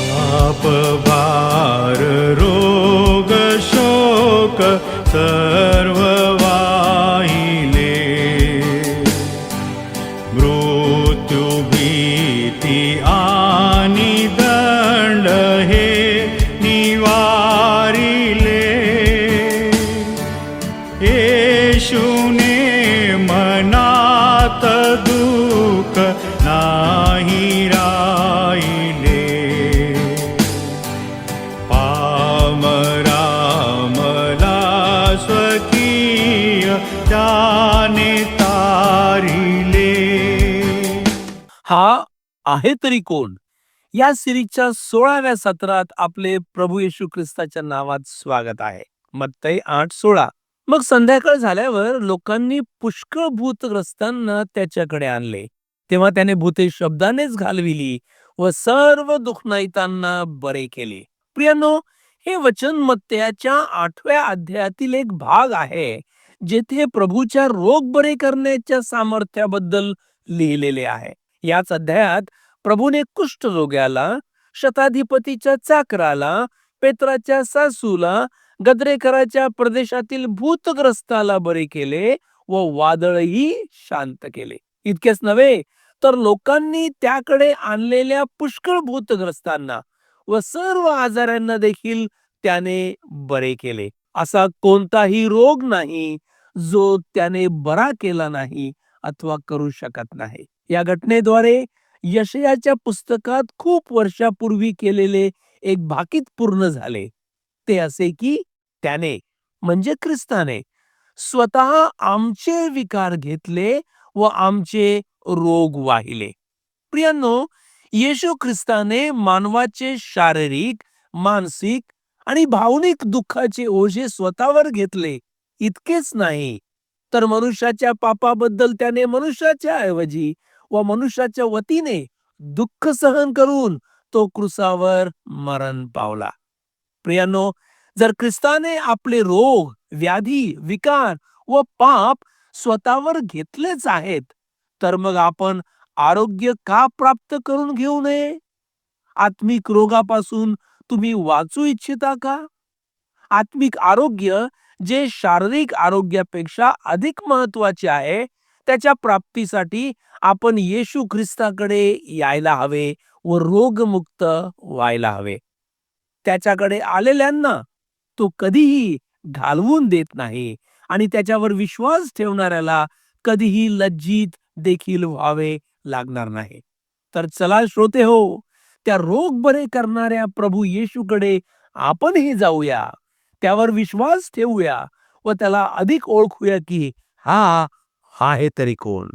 पापभार रोगशोक सर्ववाहिने मृत्युभीति आ त्याने तारिले। हा आहे तरी कोण? या सिरीजच्या सोळाव्या सत्रात आपले प्रभू येशू ख्रिस्ताच्या नावात स्वागत आहे. मत्तई आठ सोळा. मग संध्याकाळ झाल्यावर लोकांनी पुष्कळ भूतग्रस्तांना त्याच्याकडे आणले. तेव्हा त्याने भूते शब्दानेच घालविली व सर्व दुःखनाईतांना बरे केले. प्रियानो हे वचन मत्तयाच्या आठव्या अध्यायातील एक भाग आहे. जेथे प्रभूच्या रोग बरे करण्याच्या सामर्थ्याबद्दल लिहिलेले आहे. याच अध्यायात प्रभूने कुष्ठरोग्याला शताधिपतीच्या चाकराला पेत्राच्या सासूला गद्रेकराच्या प्रदेशातील भूतग्रस्ताला बरे केले व वादळही शांत केले. इतकेच नव्हे तर लोकांनी त्याकडे आणलेल्या पुष्कळ भूतग्रस्तांना व सर्व आजारांना देखील त्याने बरे केले. असा कोणताही रोग नाही जो त्याने बरा केला नाही अथवा करू शकत नाही. या घटनेद्वारे यशयाच्या पुस्तकात खूप वर्षापूर्वी केलेले एक भाकीत पूर्ण झाले. ते असे की त्याने म्हणजे ख्रिस्ताने स्वतः आमचे विकार घेतले व आमचे रोग वाहिले. प्रियांनो येशू ख्रिस्ताने मानवाचे शारीरिक मानसिक आणि भावनिक दुःखाचे ओझे स्वतःवर घेतले इतकेच नाही. तर मनुष्याच्या पापाबद्दल त्याने मनुष्याच्या ऐवजी व मनुष्याच्या वतीने दुःख सहन करून तो क्रुसावर मरण पावला. प्रियानो जर ख्रिस्ताने आपले रोग व्याधी विकार व पाप स्वतःवर घेतलेच आहेत तर मग आपण आरोग्य का प्राप्त करून घेऊ नये? आत्मिक रोगापासून तुम्ही वाचू इच्छिता का? आत्मिक आरोग्य जे शारीरिक आरोग्यापेक्षा अधिक महत्त्वाचे आहे त्याच्या प्राप्तीसाठी आपण येशू ख्रिस्ताकडे यायला हवे व रोगमुक्त व्हायला हवे. त्याच्याकडे आलेल्यांना तो कधीही घालवून देत नाही आणि त्याच्यावर विश्वास ठेवणाऱ्याला कधीही लज्जित देखील व्हावे लागणार नाही. तर चला श्रोते हो त्या रोग बरे करणाऱ्या प्रभू येशूकडे आपणही जाऊया त्यावर विश्वास ठेवूया व त्याला अधिक ओळखूया की हा आहे तरी कोण.